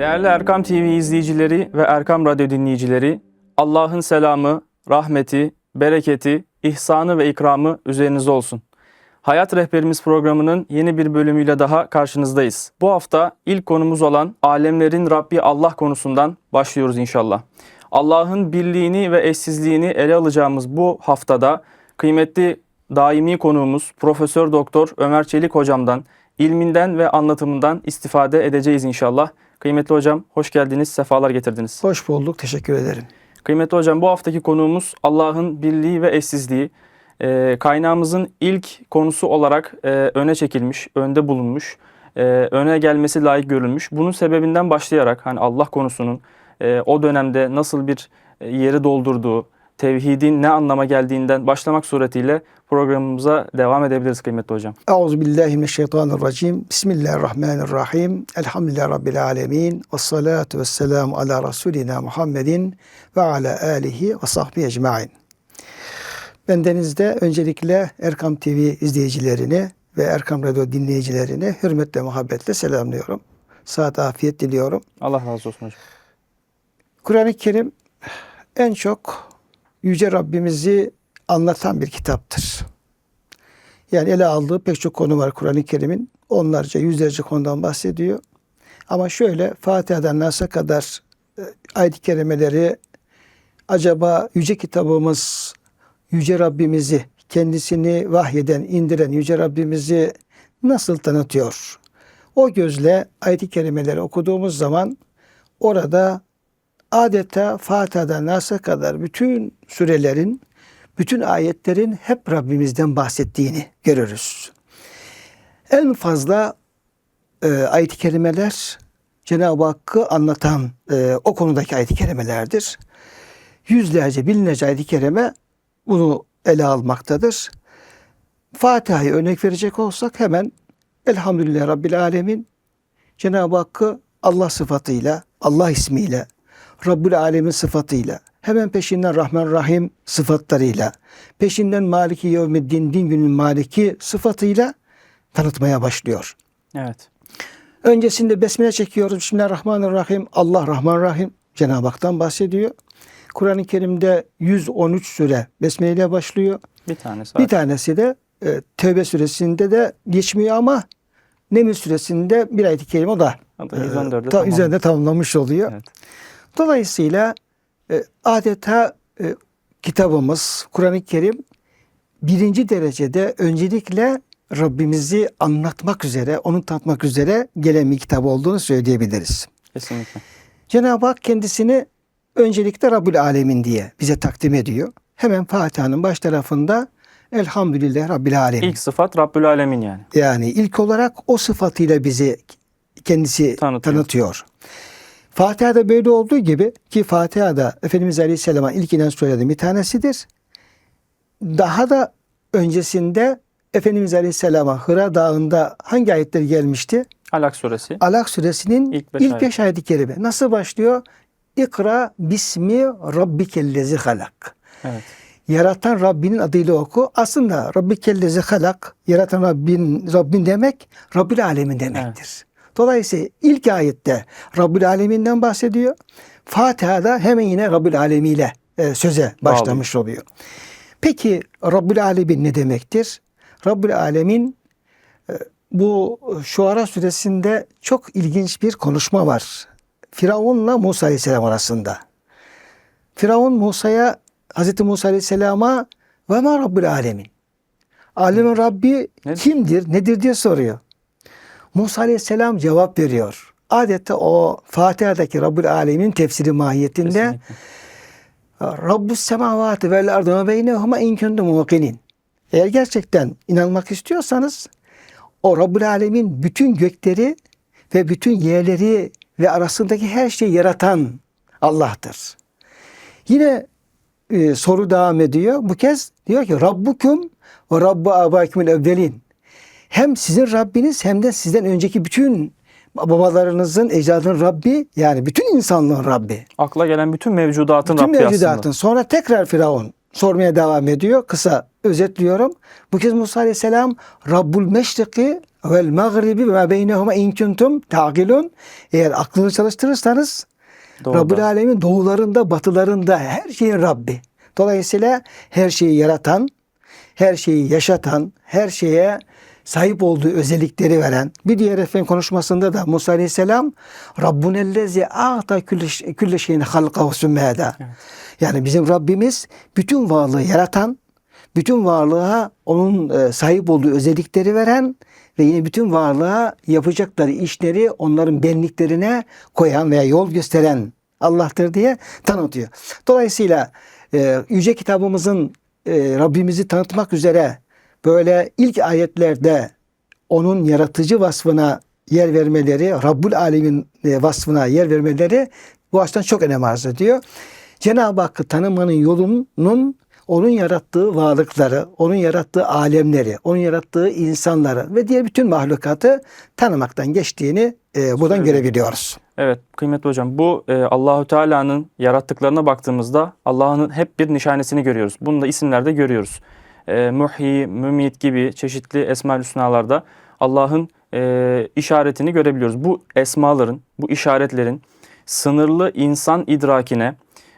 Değerli Erkam TV izleyicileri ve Erkam Radyo dinleyicileri, Allah'ın selamı, rahmeti, bereketi, ihsanı ve ikramı üzerinize olsun. Hayat Rehberimiz programının yeni bir bölümüyle daha karşınızdayız. Bu hafta ilk konumuz olan alemlerin Rabbi Allah konusundan başlıyoruz inşallah. Allah'ın birliğini ve eşsizliğini ele alacağımız bu haftada kıymetli daimi konuğumuz Profesör Doktor Ömer Çelik hocamdan ilminden ve anlatımından istifade edeceğiz inşallah. Kıymetli hocam hoş geldiniz, sefalar getirdiniz. Hoş bulduk. Teşekkür ederim. Kıymetli hocam bu haftaki konuğumuz Allah'ın birliği ve eşsizliği. Ee, kaynağımızın ilk konusu olarak e, öne çekilmiş, önde bulunmuş, e, öne gelmesi layık görülmüş. Bunun sebebinden başlayarak hani Allah konusunun e, o dönemde nasıl bir e, yeri doldurduğu, tevhidin ne anlama geldiğinden başlamak suretiyle programımıza devam edebiliriz kıymetli hocam. Euzubillahimineşşeytanirracim. Bismillahirrahmanirrahim. Elhamdülillahi Rabbil alemin. Ve salatu ve selamu ala Resulina Muhammedin ve ala alihi ve sahbihi ecmain. Bendenizde öncelikle Erkam TV izleyicilerini ve Erkam Radyo dinleyicilerini hürmetle, muhabbetle selamlıyorum. Saat afiyet diliyorum. Allah razı olsun hocam. Kur'an-ı Kerim en çok Yüce Rabbimizi anlatan bir kitaptır. Yani ele aldığı pek çok konu var Kur'an-ı Kerim'in. Onlarca, yüzlerce konudan bahsediyor. Ama şöyle Fatiha'dan Nas'a kadar e, ayet-i kerimeleri acaba Yüce kitabımız Yüce Rabbimizi kendisini vahyeden, indiren Yüce Rabbimizi nasıl tanıtıyor? O gözle ayet-i kerimeleri okuduğumuz zaman orada adeta Fatiha'dan Nas'a kadar bütün sürelerin, bütün ayetlerin hep Rabbimizden bahsettiğini görürüz. En fazla e, ayet-i kerimeler Cenab-ı Hakk'ı anlatan e, o konudaki ayet-i kerimelerdir. Yüzlerce, binlerce ayet-i kerime bunu ele almaktadır. Fatiha'yı örnek verecek olsak hemen Elhamdülillah Rabbil Alemin Cenab-ı Hakk'ı Allah sıfatıyla, Allah ismiyle, Rabbül Alemin sıfatıyla, hemen peşinden Rahman Rahim sıfatlarıyla, peşinden Maliki Yevmiddin, din günün Maliki sıfatıyla tanıtmaya başlıyor. Evet. Öncesinde besmele çekiyoruz. Bismillahirrahmanirrahim. Allah Rahman Rahim Cenab-ı Hak'tan bahsediyor. Kur'an-ı Kerim'de 113 süre besmele ile başlıyor. Bir tanesi. Bir tanesi de e, Tevbe suresinde de geçmiyor ama Neml suresinde bir ayet-i kerime o da O da e, 114'de ta- tamam. üzerinde tamamlamış oluyor. Evet. Dolayısıyla e, adeta e, kitabımız Kur'an-ı Kerim birinci derecede öncelikle Rabbimizi anlatmak üzere, onu tanıtmak üzere gelen bir kitap olduğunu söyleyebiliriz. Kesinlikle. Cenab-ı Hak kendisini öncelikle Rabbül Alemin diye bize takdim ediyor. Hemen Fatiha'nın baş tarafında Elhamdülillah Rabbil Alemin. İlk sıfat Rabbül Alemin yani. Yani ilk olarak o sıfatıyla bizi kendisi Tanıtıyor. tanıtıyor. Fatiha'da böyle olduğu gibi ki Fatiha'da Efendimiz Aleyhisselam'a ilk inen surelerin bir tanesidir. Daha da öncesinde Efendimiz Aleyhisselam'a Hıra Dağı'nda hangi ayetler gelmişti? Alak suresi. Alak suresinin İlk ilk beş beş, ayet. ayeti kerime. Nasıl başlıyor? İkra bismi rabbikellezi halak. Evet. Yaratan Rabbinin adıyla oku. Aslında rabbikellezi halak, yaratan Rabbin, Rabbin demek Rabbil Alemin demektir. Dolayısıyla ilk ayette Rabbül Alemin'den bahsediyor. Fatiha'da hemen yine Rabbül Alemiyle e, söze başlamış oluyor. Peki Rabbül Alemin ne demektir? Rabbül Alemin e, bu Şuara suresinde çok ilginç bir konuşma var. Firavun'la Musa Aleyhisselam arasında. Firavun Musa'ya Hazreti Musa Aleyhisselam'a ve ma Rabbül Alemin. Alemin Rabbi kimdir, nedir diye soruyor. Musa Aleyhisselam cevap veriyor. Adeta o Fatiha'daki Rabbül Alemin tefsiri mahiyetinde Kesinlikle. Rabbus semavati vel ardı ve beynehuma in kuntum mukinin. Eğer gerçekten inanmak istiyorsanız o Rabbül Alemin bütün gökleri ve bütün yerleri ve arasındaki her şeyi yaratan Allah'tır. Yine e, soru devam ediyor. Bu kez diyor ki Rabbukum ve Rabbu abaikumul evvelin. Hem sizin Rabbiniz hem de sizden önceki bütün babalarınızın, ecdadın Rabbi yani bütün insanlığın Rabbi. Akla gelen bütün mevcudatın Bütün Rabbi mevcudatın. aslında. Sonra tekrar Firavun sormaya devam ediyor. Kısa özetliyorum. Bu kez Musa Aleyhisselam Rabbul Meşriki vel mağribi ve ma beynehuma in kuntum ta'qilun. Eğer aklını çalıştırırsanız Doğru. Rabbül Alemin doğularında, batılarında her şeyin Rabbi. Dolayısıyla her şeyi yaratan, her şeyi yaşatan, her şeye sahip olduğu özellikleri veren. Bir diğer efendim konuşmasında da Musa Aleyhisselam Rabbunellezi a'ta külle- şeyin halkahu sümmâda. Yani bizim Rabbimiz bütün varlığı yaratan, bütün varlığa onun e, sahip olduğu özellikleri veren ve yine bütün varlığa yapacakları işleri onların benliklerine koyan veya yol gösteren Allah'tır diye tanıtıyor. Dolayısıyla e, yüce kitabımızın e, Rabbimizi tanıtmak üzere böyle ilk ayetlerde onun yaratıcı vasfına yer vermeleri, Rabbul Alemin e, vasfına yer vermeleri bu açıdan çok önem arz ediyor. Cenab-ı Hakk'ı tanımanın yolunun onun yarattığı varlıkları, onun yarattığı alemleri, onun yarattığı insanları ve diğer bütün mahlukatı tanımaktan geçtiğini e, buradan Söyle. görebiliyoruz. Evet kıymetli hocam bu e, Allahu Teala'nın yarattıklarına baktığımızda Allah'ın hep bir nişanesini görüyoruz. Bunu da isimlerde görüyoruz. E, Muhyi, Mümit gibi çeşitli esma-ül hüsnalarda Allah'ın e, işaretini görebiliyoruz. Bu esmaların, bu işaretlerin sınırlı insan idrakine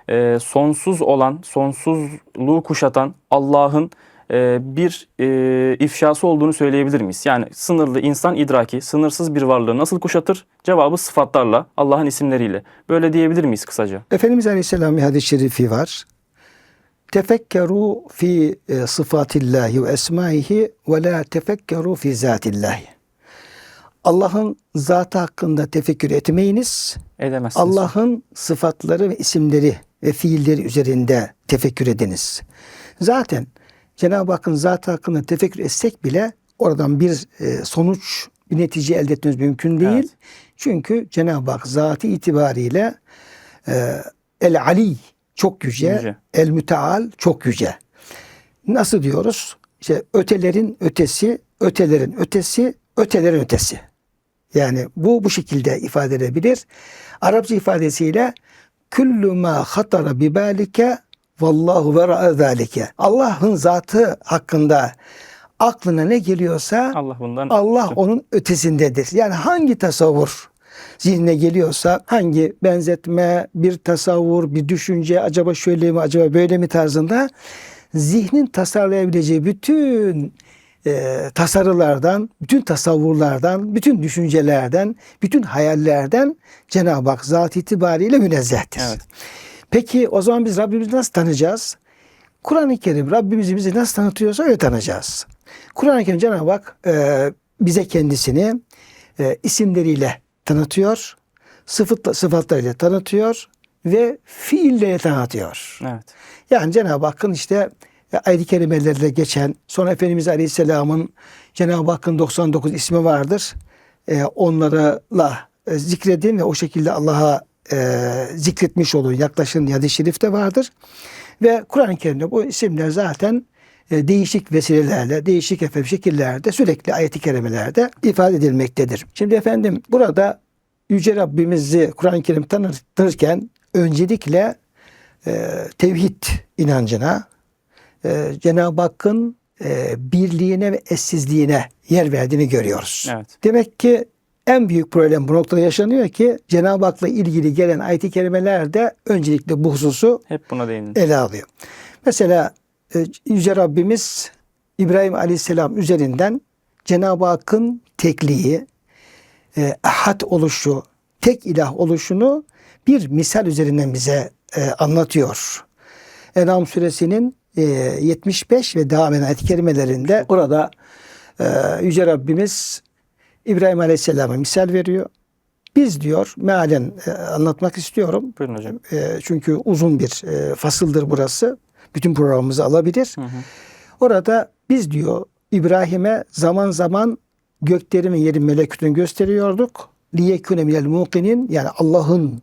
e, sonsuz olan, sonsuzluğu kuşatan Allah'ın e, bir e, ifşası olduğunu söyleyebilir miyiz? Yani sınırlı insan idraki, sınırsız bir varlığı nasıl kuşatır? Cevabı sıfatlarla, Allah'ın isimleriyle. Böyle diyebilir miyiz kısaca? Efendimiz Aleyhisselam bir hadis-i şerifi var. Tefekkeru fi e, sıfatillahi ve esmaihi ve la tefekkeru fi zatillahi. Allah'ın zatı hakkında tefekkür etmeyiniz. Edemezsiniz. Allah'ın sıfatları ve isimleri ve fiilleri üzerinde tefekkür ediniz. Zaten Cenab-ı Hakk'ın zatı hakkında tefekkür etsek bile oradan bir e, sonuç, bir netice elde etmemiz mümkün değil. Evet. Çünkü Cenab-ı Hak zatı itibariyle e, el ali çok yüce, Yüce. el müteal çok yüce. Nasıl diyoruz? İşte ötelerin ötesi, ötelerin ötesi, ötelerin ötesi. Yani bu bu şekilde ifade edebilir. Arapça ifadesiyle kullu ma hatara bi balike vallahu vera zalike. Allah'ın zatı hakkında aklına ne geliyorsa Allah bundan Allah onun ötesindedir. Yani hangi tasavvur zihnine geliyorsa hangi benzetme, bir tasavvur, bir düşünce acaba şöyle mi acaba böyle mi tarzında zihnin tasarlayabileceği bütün e, tasarılardan, bütün tasavvurlardan, bütün düşüncelerden, bütün hayallerden Cenab-ı Hak zat itibariyle münezzehtir. Evet. Peki o zaman biz Rabbimizi nasıl tanıyacağız? Kur'an-ı Kerim Rabbimizi bize nasıl tanıtıyorsa öyle tanıyacağız. Kur'an-ı Kerim Cenab-ı Hak e, bize kendisini e, isimleriyle tanıtıyor, sıfat, sıfatlarıyla tanıtıyor ve fiilleriyle tanıtıyor. Evet. Yani Cenab-ı Hakk'ın işte e, ayet-i kerimelerle geçen, sonra Efendimiz Aleyhisselam'ın Cenab-ı Hakk'ın 99 ismi vardır. E, onlarla e, zikredin ve o şekilde Allah'a e, zikretmiş olun, yaklaşın hadis-i şerifte vardır. Ve Kur'an-ı Kerim'de bu isimler zaten e, değişik vesilelerle, değişik efendim şekillerde sürekli ayet-i kerimelerde ifade edilmektedir. Şimdi efendim burada Yüce Rabbimizi Kur'an-ı Kerim tanıtırken öncelikle e, tevhid inancına, e, Cenab-ı Hakk'ın e, birliğine ve eşsizliğine yer verdiğini görüyoruz. Evet. Demek ki en büyük problem bu noktada yaşanıyor ki Cenab-ı Hak'la ilgili gelen ayet-i kerimelerde öncelikle bu hususu Hep buna ele alıyor. Mesela Yüce Rabbimiz İbrahim Aleyhisselam üzerinden Cenab-ı Hakk'ın tekliği, e, ahad oluşu, tek ilah oluşunu bir misal üzerinden bize e, anlatıyor. En'am suresinin e, 75 ve devam eden ayet-i kerimelerinde orada e, Yüce Rabbimiz İbrahim Aleyhisselam'a misal veriyor. Biz diyor mealen e, anlatmak istiyorum. Buyurun hocam. E, çünkü uzun bir e, fasıldır burası. Bütün programımızı alabilir. Hı hı. Orada biz diyor İbrahim'e zaman zaman göklerin ve yerin melekutunu gösteriyorduk. Liyekune minel mukinin yani Allah'ın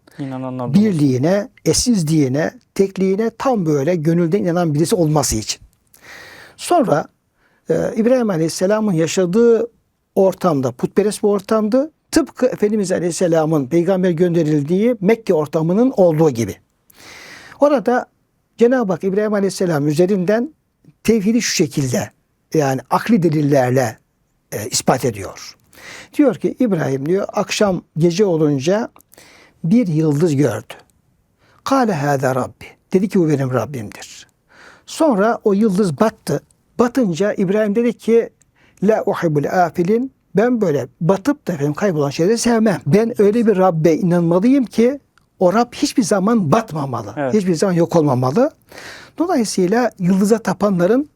birliğine, eşsizliğine, tekliğine tam böyle gönülden inanan birisi olması için. Sonra e, İbrahim Aleyhisselam'ın yaşadığı ortamda, putperest bir ortamdı. Tıpkı Efendimiz Aleyhisselam'ın peygamber gönderildiği Mekke ortamının olduğu gibi. Orada Cenab-ı Hak İbrahim Aleyhisselam üzerinden tevhidi şu şekilde yani akli delillerle e, ispat ediyor. Diyor ki İbrahim diyor akşam gece olunca bir yıldız gördü. Kale hâzâ Rabbi. Dedi ki bu benim Rabbimdir. Sonra o yıldız battı. Batınca İbrahim dedi ki La uhibbul afilin. Ben böyle batıp da efendim kaybolan şeyleri sevmem. Ben öyle bir Rabbe inanmalıyım ki o Rab hiçbir zaman batmamalı. Evet. Hiçbir zaman yok olmamalı. Dolayısıyla yıldıza tapanların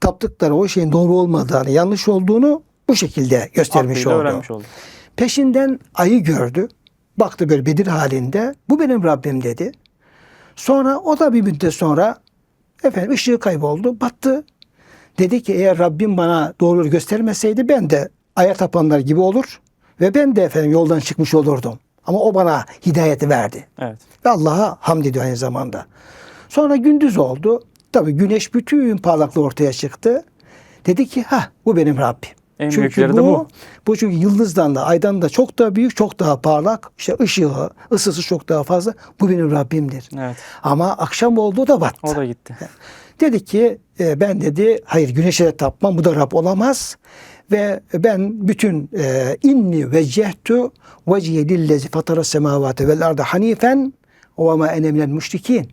taptıkları o şeyin doğru olmadığını, yanlış olduğunu bu şekilde göstermiş oldu. oldu. Peşinden ayı gördü. Baktı böyle Bedir halinde. Bu benim Rabbim dedi. Sonra o da bir müddet sonra efendim ışığı kayboldu, battı. Dedi ki eğer Rabbim bana doğru yolu göstermeseydi ben de aya tapanlar gibi olur ve ben de efendim yoldan çıkmış olurdum. Ama o bana hidayeti verdi. Evet. Ve Allah'a hamd ediyor aynı zamanda. Sonra gündüz oldu. Tabii güneş bütün parlaklığı ortaya çıktı. Dedi ki ha bu benim Rabbim. En çünkü bu, bu. bu çünkü yıldızdan da aydan da çok daha büyük, çok daha parlak. İşte ışığı, ısısı çok daha fazla. Bu benim Rabbimdir. Evet. Ama akşam oldu da battı. O da gitti. Dedi ki e, ben dedi hayır güneşe de tapmam bu da Rab olamaz. Ve ben bütün e, inni vecehtu vecihe lillezi fatara semavati vel arda hanifen ve ma ene müşrikin.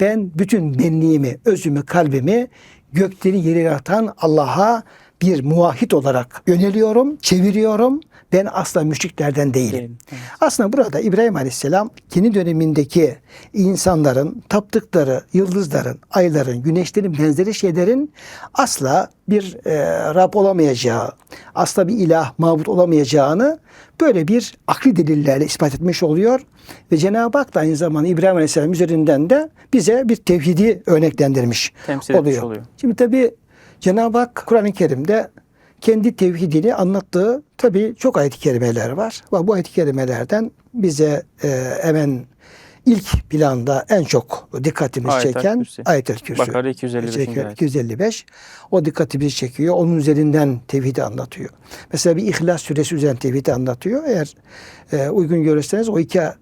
Ben bütün benliğimi, özümü, kalbimi gökleri yeri yaratan Allah'a bir muvahhid olarak yöneliyorum, çeviriyorum. Ben asla müşriklerden değilim. Evet. Aslında burada İbrahim Aleyhisselam kendi dönemindeki insanların taptıkları yıldızların, ayların, güneşlerin benzeri şeylerin asla bir e, Rab olamayacağı, asla bir ilah, mabut olamayacağını böyle bir akli delillerle ispat etmiş oluyor. Ve Cenab-ı Hak da aynı zamanda İbrahim Aleyhisselam üzerinden de bize bir tevhidi örneklendirmiş Temsil oluyor. oluyor. Şimdi tabi Cenab-ı Hak Kur'an-ı Kerim'de kendi tevhidini anlattığı tabi çok ayet-i kerimeler var. Ve bu ayet-i kerimelerden bize e, hemen ilk planda en çok dikkatimizi Ayetel çeken Kürsi. Ayet-el Kürsü. Bakara 255. Çekiyor, ayet. 255. O dikkatimizi çekiyor. Onun üzerinden tevhidi anlatıyor. Mesela bir İhlas suresi üzerinden tevhidi anlatıyor. Eğer e, uygun görürseniz o iki e,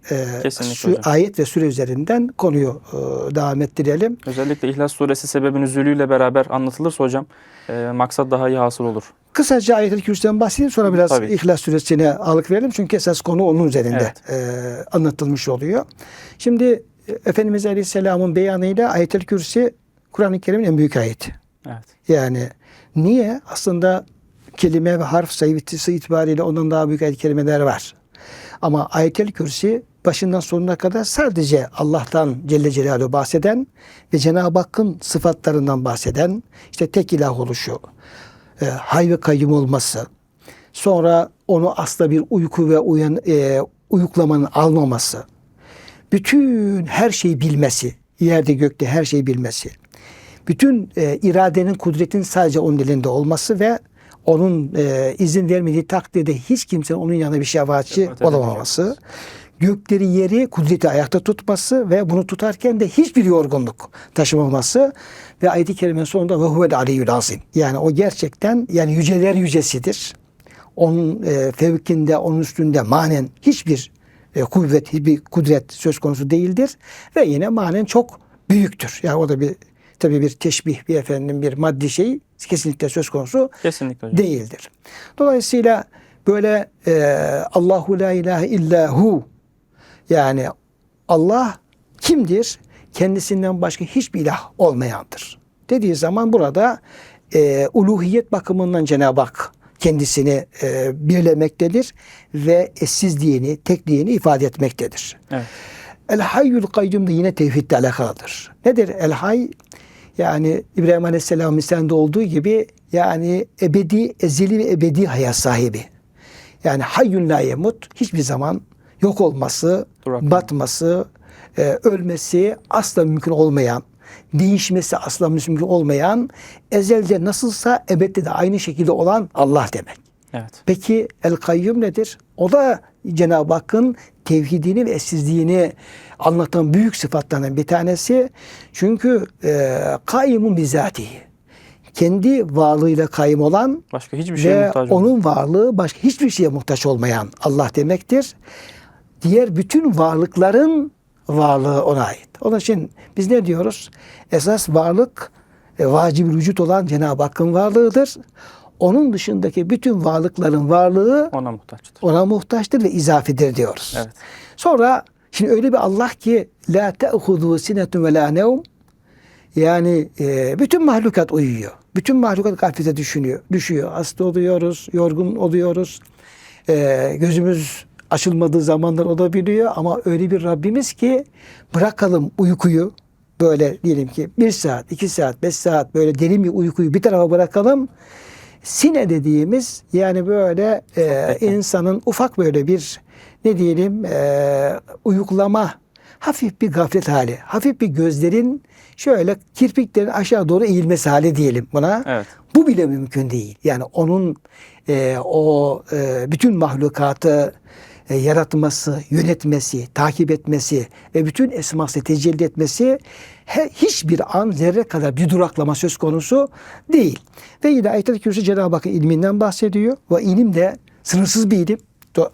Kesinlikle hocam. ayet ve süre üzerinden konuyu e, devam ettirelim. Özellikle İhlas Suresi sebebin üzülüyle beraber anlatılırsa hocam e, maksat daha iyi hasıl olur. Kısaca ayet-el kürsüden bahsedeyim sonra biraz Tabii. İhlas suresine ağırlık verelim. Çünkü esas konu onun üzerinde e, anlatılmış oluyor. Şimdi e, Efendimiz Aleyhisselam'ın beyanıyla ayet-el kürsi Kur'an-ı Kerim'in en büyük ayeti. Evet. Yani niye? Aslında kelime ve harf sayısı itibariyle ondan daha büyük ayet kelimeler var. Ama ayet-el kürsi başından sonuna kadar sadece Allah'tan Celle Celaluhu bahseden ve Cenab-ı Hakk'ın sıfatlarından bahseden, işte tek ilah oluşu, e, hay ve kayyum olması, sonra onu asla bir uyku ve uyan, e, uyuklamanın almaması, bütün her şeyi bilmesi, yerde gökte her şeyi bilmesi, bütün e, iradenin, kudretin sadece onun elinde olması ve onun e, izin vermediği takdirde hiç kimsenin onun yanına bir şefaatçi olamaması, gökleri yeri kudreti ayakta tutması ve bunu tutarken de hiçbir yorgunluk taşımaması ve ayet-i kerimenin sonunda ve huvel aliyyül azim. Yani o gerçekten yani yüceler yücesidir. Onun e, fevkinde, onun üstünde manen hiçbir e, kuvvet, hiçbir kudret söz konusu değildir ve yine manen çok büyüktür. Yani o da bir tabii bir teşbih, bir efendim bir maddi şey kesinlikle söz konusu Kesinlikle hocam. değildir. Dolayısıyla böyle e, Allahu la ilahe illa hu yani Allah kimdir? Kendisinden başka hiçbir ilah olmayandır. Dediği zaman burada e, uluhiyet bakımından Cenab-ı Hak kendisini e, birlemektedir ve eşsizliğini, tekliğini ifade etmektedir. Evet. El hayyul kayyum da yine tevhidle alakalıdır. Nedir el hay? Yani İbrahim Aleyhisselam misalinde olduğu gibi yani ebedi, ezeli ve ebedi hayat sahibi. Yani hayyun la yemut hiçbir zaman yok olması, Duraklı. batması, e, ölmesi asla mümkün olmayan, değişmesi asla mümkün olmayan, ezelde nasılsa ebedde de aynı şekilde olan Allah demek. Evet. Peki El Kayyum nedir? O da Cenab-ı Hakk'ın tevhidini ve eşsizliğini anlatan büyük sıfatlarından bir tanesi. Çünkü e, kaimun bizatihi. Kendi varlığıyla kaim olan Başka hiçbir şeye ve muhtaç onun varlığı başka hiçbir şeye muhtaç olmayan Allah demektir. Diğer bütün varlıkların varlığı ona ait. Onun için biz ne diyoruz? Esas varlık e, vacib vücut olan Cenab-ı Hakk'ın varlığıdır. onun dışındaki bütün varlıkların varlığı Ona muhtaçtır. ona muhtaçtır ve izafidir diyoruz. Evet. Sonra şimdi öyle bir Allah ki la te'hudu sinetun ve la nevm yani e, bütün mahlukat uyuyor. Bütün mahlukat gaflete düşünüyor. Düşüyor. Hasta oluyoruz, yorgun oluyoruz. E, gözümüz açılmadığı zamanlar olabiliyor ama öyle bir Rabbimiz ki bırakalım uykuyu böyle diyelim ki bir saat, iki saat, beş saat böyle derin bir uykuyu bir tarafa bırakalım. Sine dediğimiz yani böyle e, insanın ufak böyle bir ne diyelim e, uyuklama hafif bir gaflet hali, hafif bir gözlerin şöyle kirpiklerin aşağı doğru eğilmesi hali diyelim buna. Evet. Bu bile mümkün değil. Yani onun e, o e, bütün mahlukatı e, yaratması, yönetmesi, takip etmesi ve bütün esması tecelli etmesi he, hiçbir an zerre kadar bir duraklama söz konusu değil. Ve yine Ayet-i Kürsü Cenab-ı Hakk'ın ilminden bahsediyor. Ve ilim de sınırsız bir ilim.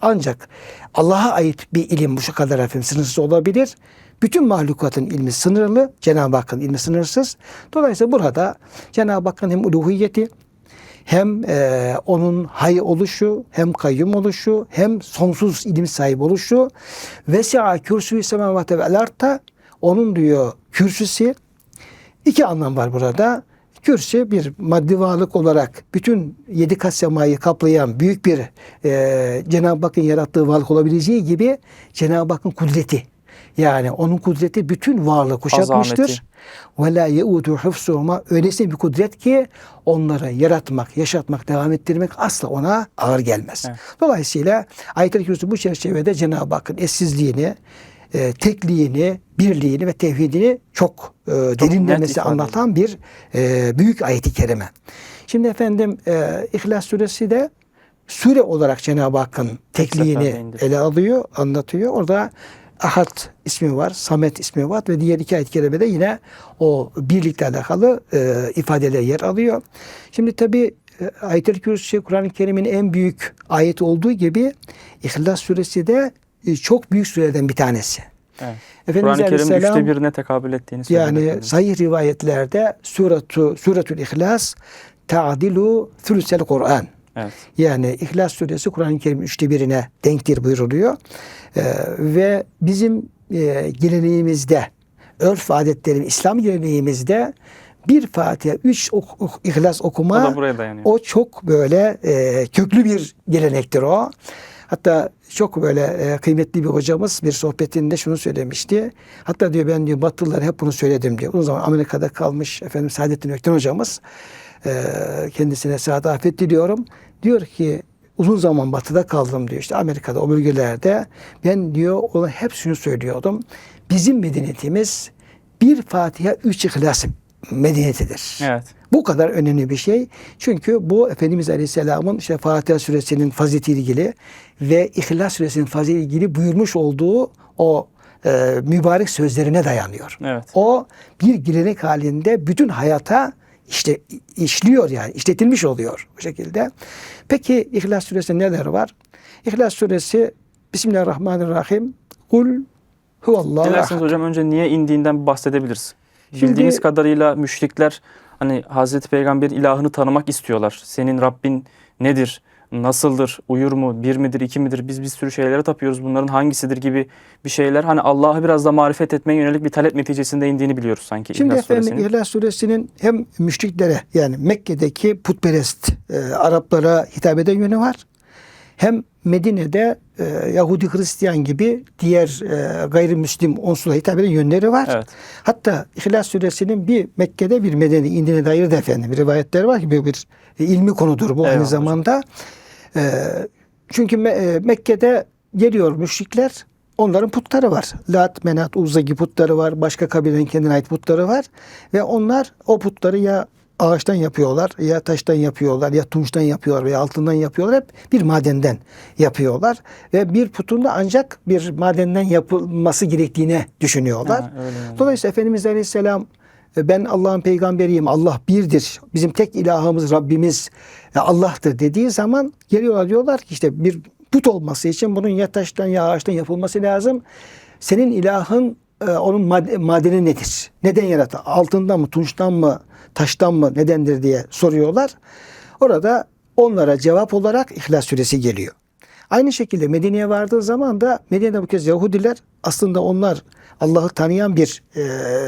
Ancak Allah'a ait bir ilim bu kadar efendim sınırsız olabilir. Bütün mahlukatın ilmi sınırlı, Cenab-ı Hakk'ın ilmi sınırsız. Dolayısıyla burada Cenab-ı Hakk'ın hem uluhiyeti, hem e, onun hay oluşu, hem kayyum oluşu, hem sonsuz ilim sahibi oluşu. Vesi'a kürsüyü semavate vel arta onun diyor kürsüsü iki anlam var burada. Kürsü bir maddi varlık olarak bütün yedi kat semayı kaplayan büyük bir e, Cenab-ı Hakk'ın yarattığı varlık olabileceği gibi Cenab-ı Hakk'ın kudreti. Yani onun kudreti bütün varlığı kuşatmıştır. Ve la yeudu hıfsuhuma öylesine bir kudret ki onları yaratmak, yaşatmak, devam ettirmek asla ona ağır gelmez. Evet. Dolayısıyla ayet-i kürsü bu çerçevede Cenab-ı Hakk'ın eşsizliğini, e, tekliğini, birliğini ve tevhidini çok e, derinlemesi anlatan bir e, büyük ayeti kerime. Şimdi efendim e, İhlas suresi de sure olarak Cenab-ı Hakk'ın tekliğini ele alıyor, anlatıyor. Orada Ahad ismi var, Samet ismi var ve diğer iki ayet-i kerimede yine o birlikle alakalı e, ifadeler yer alıyor. Şimdi tabi e, Ayet-el Kürsü Kur'an-ı Kerim'in en büyük ayet olduğu gibi İhlas suresi de e, çok büyük surelerden bir tanesi. evet. Efendimiz Kur'an-ı Kerim Aleyhisselam- üçte birine tekabül ettiğini söyledi. yani sahih rivayetlerde suratu suretül İhlas ta'dilu thülüsel Kur'an. Evet. Yani İhlas suresi Kur'an-ı Kerim üçte birine denktir buyuruluyor. Ee, ve bizim e, geleneğimizde, örf adetlerim, İslam geleneğimizde bir Fatiha, üç ok, ok- İhlas O okuma dayanıyor. o çok böyle e, köklü bir gelenektir o. Hatta çok böyle e, kıymetli bir hocamız bir sohbetinde şunu söylemişti. Hatta diyor ben diyor Batılılara hep bunu söyledim diyor. Uzun zaman Amerika'da kalmış efendim Saadettin Ökten hocamız. E, kendisine afet diliyorum. Diyor ki uzun zaman batıda kaldım diyor. İşte Amerika'da o bölgelerde ben diyor ona hep şunu söylüyordum. Bizim medeniyetimiz bir Fatiha, üç İhlas medeniyetidir. Evet. Bu kadar önemli bir şey. Çünkü bu Efendimiz Aleyhisselam'ın işte Fatiha suresinin faziletiyle ilgili ve İhlas suresinin faziletiyle ilgili buyurmuş olduğu o e, mübarek sözlerine dayanıyor. Evet. O bir gelenek halinde bütün hayata işte işliyor yani işletilmiş oluyor bu şekilde. Peki İhlas suresinde neler var? İhlas suresi Bismillahirrahmanirrahim. Kul huvallahu Dilerseniz hocam önce niye indiğinden bahsedebiliriz. Şimdi- Bildiğimiz kadarıyla müşrikler hani Hazreti Peygamber ilahını tanımak istiyorlar. Senin Rabbin nedir? Nasıldır? Uyur mu? Bir midir? iki midir? Biz bir sürü şeylere tapıyoruz. Bunların hangisidir gibi bir şeyler. Hani Allah'ı biraz da marifet etmeye yönelik bir talep neticesinde indiğini biliyoruz sanki Şimdi İhlas efendim Suresi'nin. İhlas Suresi'nin hem müşriklere yani Mekke'deki putperest e, Araplara hitap eden yönü var. Hem Medine'de e, Yahudi Hristiyan gibi diğer e, gayrimüslim unsurlara hitap eden yönleri var. Evet. Hatta İhlas Suresi'nin bir Mekke'de bir Medine indiğine dair de efendim rivayetler var ki bir, bir e, ilmi konudur bu Eyvallah aynı hocam. zamanda. E, çünkü Me- e, Mekke'de geliyor müşrikler onların putları var. Lat, Menat, Uzza gibi putları var. Başka kabilenin kendine ait putları var. Ve onlar o putları ya ağaçtan yapıyorlar ya taştan yapıyorlar ya tunçtan yapıyorlar veya altından yapıyorlar. Hep bir madenden yapıyorlar. Ve bir putun da ancak bir madenden yapılması gerektiğine düşünüyorlar. Ha, öyle. Dolayısıyla Efendimiz Aleyhisselam e, ben Allah'ın peygamberiyim, Allah birdir, bizim tek ilahımız Rabbimiz e, Allah'tır dediği zaman geliyorlar diyorlar ki işte bir put olması için bunun ya taştan ya ağaçtan yapılması lazım. Senin ilahın e, onun mad- madeni nedir? Neden yarattı? Altından mı, tunçtan mı, taştan mı, nedendir diye soruyorlar. Orada onlara cevap olarak İhlas suresi geliyor. Aynı şekilde Medine'ye vardığı zaman da Medine'de bu kez Yahudiler aslında onlar Allah'ı tanıyan bir e,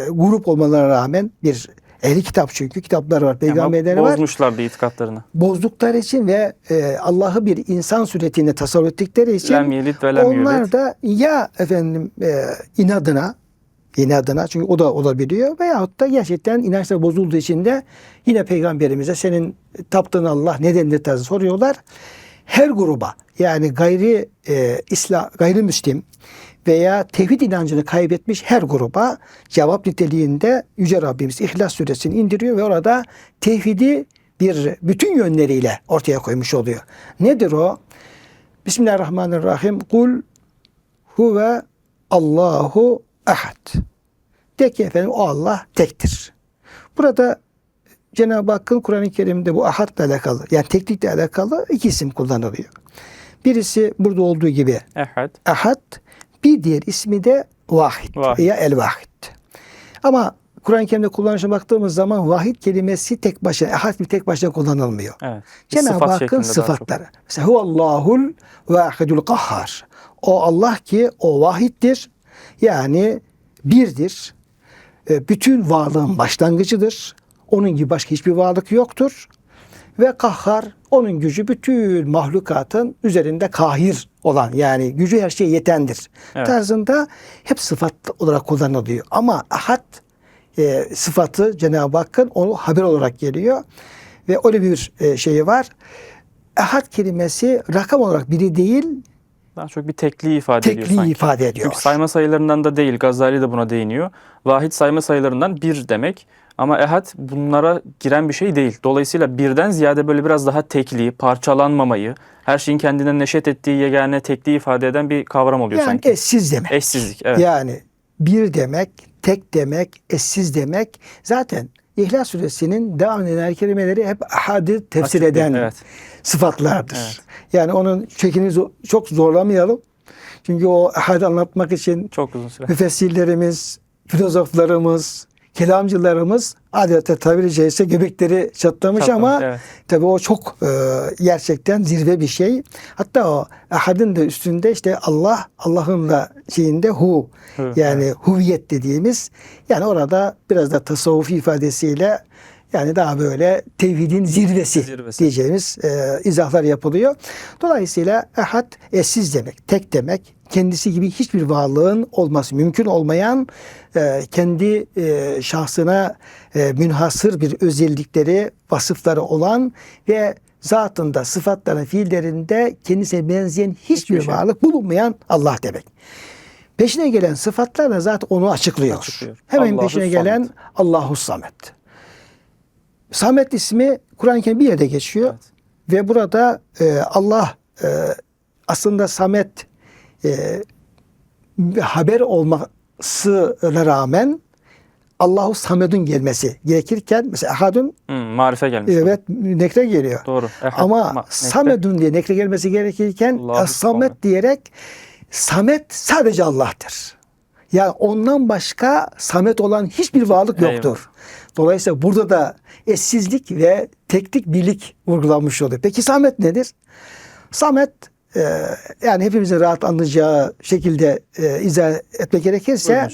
grup olmalarına rağmen bir ehli kitap çünkü kitaplar var, peygamberleri var. bozmuşlardı itikatlarını. Bozdukları için ve e, Allah'ı bir insan suretinde tasavvur ettikleri için Lem yelid ve lem onlar yulet. da ya efendim e, inadına inadına çünkü o da olabiliyor veyahut da gerçekten inançlar bozulduğu için de yine peygamberimize senin taptığın Allah nedendir tarzı soruyorlar. Her gruba yani gayri e, İslam gayrimüslim veya tevhid inancını kaybetmiş her gruba cevap niteliğinde Yüce Rabbimiz İhlas suresini indiriyor ve orada tevhidi bir bütün yönleriyle ortaya koymuş oluyor. Nedir o? Bismillahirrahmanirrahim. Kul huve Allahu ahad. De ki efendim o Allah tektir. Burada Cenab-ı Hakk'ın Kur'an-ı Kerim'de bu ahadla alakalı yani teklikle alakalı iki isim kullanılıyor. Birisi burada olduğu gibi Ehad. ahad, bir diğer ismi de vahid, Vahid. veya el vahid. Ama Kur'an-ı Kerim'de kullanışına baktığımız zaman vahid kelimesi tek başına, ahad bir tek başına kullanılmıyor. Evet. Cenab-ı sıfat Hakk'ın sıfatları. Mesela huvallahul vahidul kahhar. O Allah ki o vahiddir. Yani birdir. E, Bütün varlığın başlangıcıdır. Onun gibi başka hiçbir varlık yoktur. Ve kahhar onun gücü bütün mahlukatın üzerinde kahir olan yani gücü her şeye yetendir. Evet. Tarzında hep sıfat olarak kullanılıyor. Ama ahad e, sıfatı Cenab-ı Hakk'ın onu haber olarak geliyor. Ve öyle bir e, şeyi var. Ahad kelimesi rakam olarak biri değil, Daha çok bir tekliği ifade ediyor tekliği sanki. ifade ediyor. Çünkü sayma sayılarından da değil. Gazali de buna değiniyor. Vahid sayma sayılarından bir demek. Ama ehad bunlara giren bir şey değil. Dolayısıyla birden ziyade böyle biraz daha tekliği, parçalanmamayı, her şeyin kendinden neşet ettiği yegane tekliği ifade eden bir kavram oluyor yani sanki. eşsiz demek. Eşsizlik, evet. Yani bir demek, tek demek, eşsiz demek. Zaten İhlas Suresinin devam eden kelimeleri hep ahadi tefsir Açık eden evet. sıfatlardır. Evet. Yani onun çekini çok zorlamayalım. Çünkü o ahadi anlatmak için Çok uzun süre. müfessirlerimiz, filozoflarımız, kelamcılarımız adeta tabiri caizse göbekleri çatlamış Çatlamış, ama evet. tabii o çok e, gerçekten zirve bir şey. Hatta o ahadın da üstünde işte Allah, Allah'ın da şeyinde hu Hu, yani huviyet dediğimiz yani orada biraz da tasavvufi ifadesiyle yani daha böyle tevhidin zirvesi, Zirvesi. diyeceğimiz e, izahlar yapılıyor. Dolayısıyla ehad eşsiz demek, tek demek, kendisi gibi hiçbir varlığın olması mümkün olmayan, e, kendi e, şahsına e, münhasır bir özellikleri, vasıfları olan ve zatında, sıfatlarında, fiillerinde kendisine benzeyen hiçbir, Hiçbir şey. varlık bulunmayan Allah demek. Peşine gelen sıfatlar da zaten onu açıklıyor. Açıklıyor. Hemen Allahu peşine gelen Samet. Allahu Samet. Samet ismi Kur'an-ı Kerim bir yerde geçiyor. Evet. Ve burada e, Allah e, aslında Samet e, haber olmasına rağmen Allahu Samed'un gelmesi gerekirken mesela Ahadun Hmm, marife gelmiş. evet nekre geliyor. Doğru. Ehad, Ama ma-. Samedun diye nekre gelmesi gerekirken Samet Samet. diyerek Samet sadece Allah'tır. Yani ondan başka Samet olan hiçbir varlık Eyvallah. Dolayısıyla burada da eşsizlik ve teknik birlik vurgulanmış oluyor. Peki Samet nedir? Samet e, yani hepimizin rahat anlayacağı şekilde e, izah etmek gerekirse.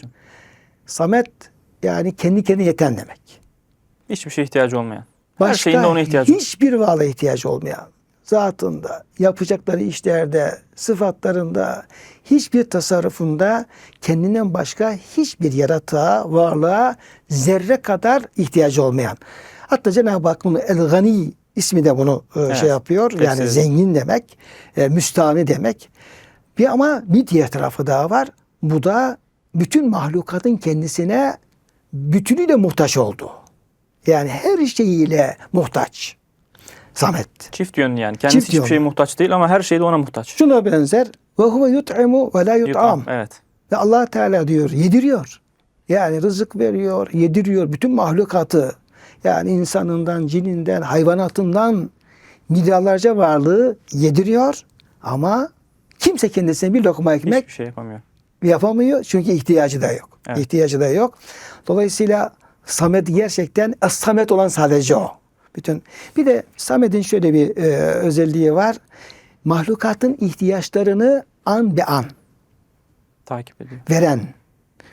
Samet yani kendi kendine yeten demek. Hiçbir şeye ihtiyacı olmayan. Her Başka şeyin de ona ihtiyacı hiçbir varlığa ihtiyacı olmayan, zatında, yapacakları işlerde, sıfatlarında, hiçbir tasarrufunda kendinden başka hiçbir yaratığa, varlığa zerre kadar ihtiyacı olmayan. Hatta Cenab-ı Hak bunu El-Gani ismi de bunu e, Evet, şey yapıyor. tefsir Yani zengin demek, e, müstahni demek. Bir ama bir diğer tarafı daha var. Bu da bütün mahlukatın kendisine bütünüyle muhtaç olduğu. Yani her şeyiyle muhtaç. Samet. Çift yönlü yani. Kendisi Çift hiçbir yönlü. şeye muhtaç değil ama her şey de ona muhtaç. Şuna benzer. Ve huve yut'imu ve la yut'am. Evet. Ve Allah Teala diyor yediriyor. Yani rızık veriyor, yediriyor bütün mahlukatı. Yani insanından, cininden, hayvanatından milyarlarca varlığı yediriyor. Ama kimse kendisine bir lokma ekmek Hiçbir şey yapamıyor. yapamıyor çünkü ihtiyacı da yok. Evet. İhtiyacı da yok. Dolayısıyla Samet gerçekten Es-Samet olan sadece o. Bütün bir de Samet'in şöyle bir e, özelliği var. Mahlukatın ihtiyaçlarını an be an Takip ediyor. veren.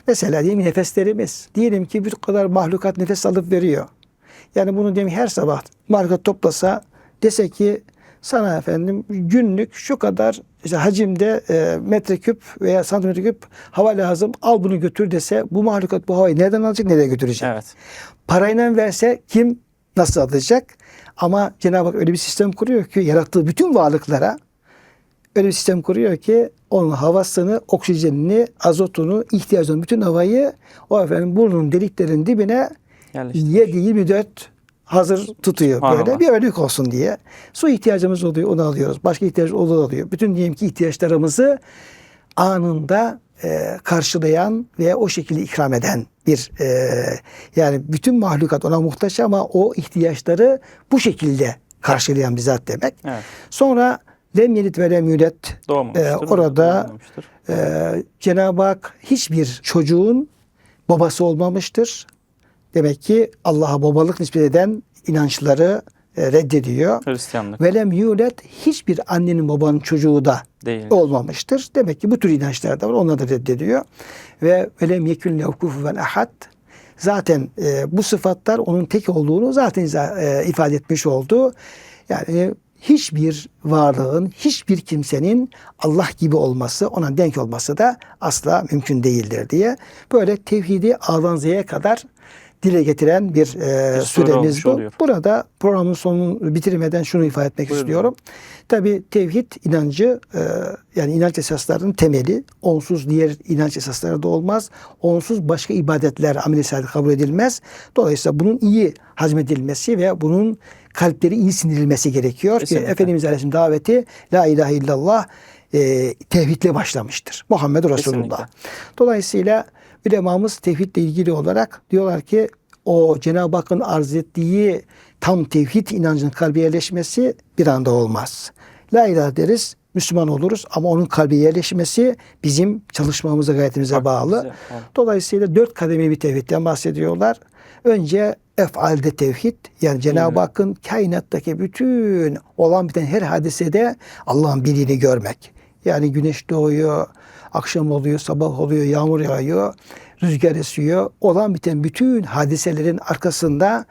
Mesela diyelim nefeslerimiz. Diyelim ki bir kadar mahlukat nefes alıp veriyor. Yani bunu diyelim her sabah mahlukat toplasa dese ki sana efendim günlük şu kadar işte hacimde e, metreküp veya santimetreküp hava lazım al bunu götür dese bu mahlukat bu havayı nereden alacak nereye götürecek? Evet. Parayla verse kim nasıl alacak? Ama Cenab-ı Hak öyle bir sistem kuruyor ki yarattığı bütün varlıklara öyle bir sistem kuruyor ki onun havasını, oksijenini, azotunu, ihtiyacını bütün havayı o efendim burnun deliklerin dibine Yerleştirmiş. 7-24 hazır tutuyor Subhanallah. böyle bir örnek olsun diye. Su ihtiyacımız oluyor onu alıyoruz. Başka ihtiyaç olur alıyor. Bütün diyelim ki ihtiyaçlarımızı anında e, karşılayan ve o şekilde ikram eden bir e, yani bütün mahlukat ona muhtaç ama o ihtiyaçları bu şekilde karşılayan bir zat demek. Evet. Sonra lem yelit ve lem Doğmamıştır. Ee, orada- ee, Cenab-ı Hak hiçbir çocuğun babası olmamıştır. Demek ki Allah'a babalık nispet eden inançları e, reddediyor. Hristiyanlık Velem yulet hiçbir annenin babanın çocuğu da değil. olmamıştır. Demek ki bu tür inançlar da var. Onları da reddediyor. Ve velem yekün lehu kufuven ahad. Zaten e, bu sıfatlar onun tek olduğunu zaten e, ifade etmiş oldu. Yani hiçbir varlığın, hiçbir kimsenin Allah gibi olması, ona denk olması da asla mümkün değildir diye. Böyle tevhidi A'dan Z'ye kadar dile getiren bir, e, Bir süremiz bu. oluyor. Burada programın sonunu bitirmeden şunu ifade etmek Buyurun. istiyorum. Tabi tevhid inancı e, yani inanç esaslarının temeli. Onsuz diğer inanç esasları da olmaz. Onsuz başka ibadetler amel kabul edilmez. Dolayısıyla bunun iyi hazmedilmesi ve bunun kalpleri iyi sindirilmesi gerekiyor. Ki. Efendimiz Aleyhisselam daveti La ilahe illallah e, tevhidle başlamıştır. Muhammed Resulullah. Kesinlikle. Dolayısıyla ulemamız tevhidle ilgili olarak diyorlar ki o Cenab-ı Hakk'ın arz ettiği tam tevhid inancının kalbe yerleşmesi bir anda olmaz. La ilahe deriz, Müslüman oluruz ama onun kalbe yerleşmesi bizim çalışmamıza, gayretimize bağlı. Bize bağlı. Dolayısıyla dört kademeli bir tevhidden bahsediyorlar. Önce efalde tevhid yani Cenab-ı. Hakk'ın kainattaki bütün olan biten her hadisede Allah'ın birliğini görmek. Yani güneş doğuyor, akşam oluyor, sabah oluyor, yağmur yağıyor, rüzgar esiyor. Olan biten bütün hadiselerin arkasında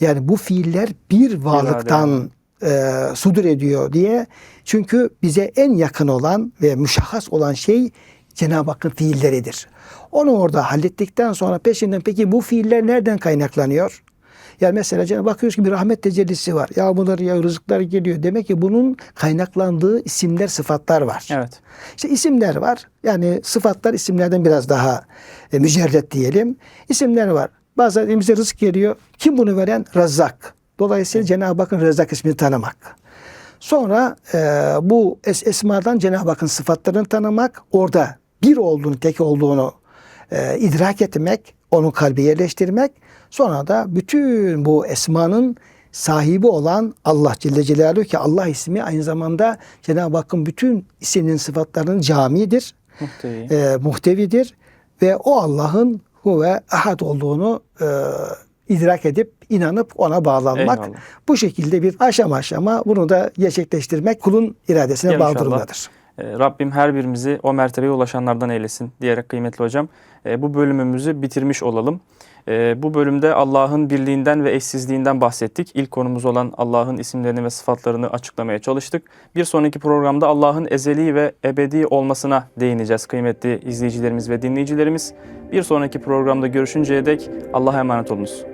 yani bu fiiller bir varlıktan e, sudur ediyor diye. Çünkü bize en yakın olan ve müşahhas olan şey Cenab-ı Hakk'ın fiilleridir. Onu orada hallettikten sonra peşinden peki bu fiiller nereden kaynaklanıyor? Yani mesela Cenab-ı bakıyoruz ki bir rahmet tecellisi var. Yağmurlar ya rızıklar geliyor. Demek ki bunun kaynaklandığı isimler, sıfatlar var. Evet. İşte isimler var. Yani sıfatlar isimlerden biraz daha e, mücerret diyelim. İsimler var. Bazen elimize rızık geliyor. Kim bunu veren? Razzak. Dolayısıyla Cenab-ı Hakk'ın Rezzak ismini tanımak. Sonra e, bu es esmadan Cenab-ı Hakk'ın sıfatlarını tanımak, orada bir olduğunu, tek olduğunu e, idrak etmek, onu kalbe yerleştirmek. Sonra da bütün bu esmanın sahibi olan Allah Celle Celaluhu ki Allah ismi aynı zamanda Cenab-ı Hakk'ın bütün isimlerin sıfatlarının camidir, Muhtevi. e, muhtevidir ve o Allah'ın huve ahad olduğunu e, idrak edip inanıp ona bağlanmak. Eyvallah. Bu şekilde bir aşama aşama bunu da gerçekleştirmek kulun iradesine Ya bağlı durumdadır. Ee, Rabbim her birimizi o mertebeye ulaşanlardan eylesin diyerek kıymetli hocam. e, Bu bölümümüzü bitirmiş olalım. E, Bu bölümde Allah'ın birliğinden ve eşsizliğinden bahsettik. İlk konumuz olan Allah'ın isimlerini ve sıfatlarını açıklamaya çalıştık. Bir sonraki programda Allah'ın ezeli ve ebedi olmasına değineceğiz kıymetli izleyicilerimiz ve dinleyicilerimiz. Bir sonraki programda görüşünceye dek Allah'a emanet olunuz.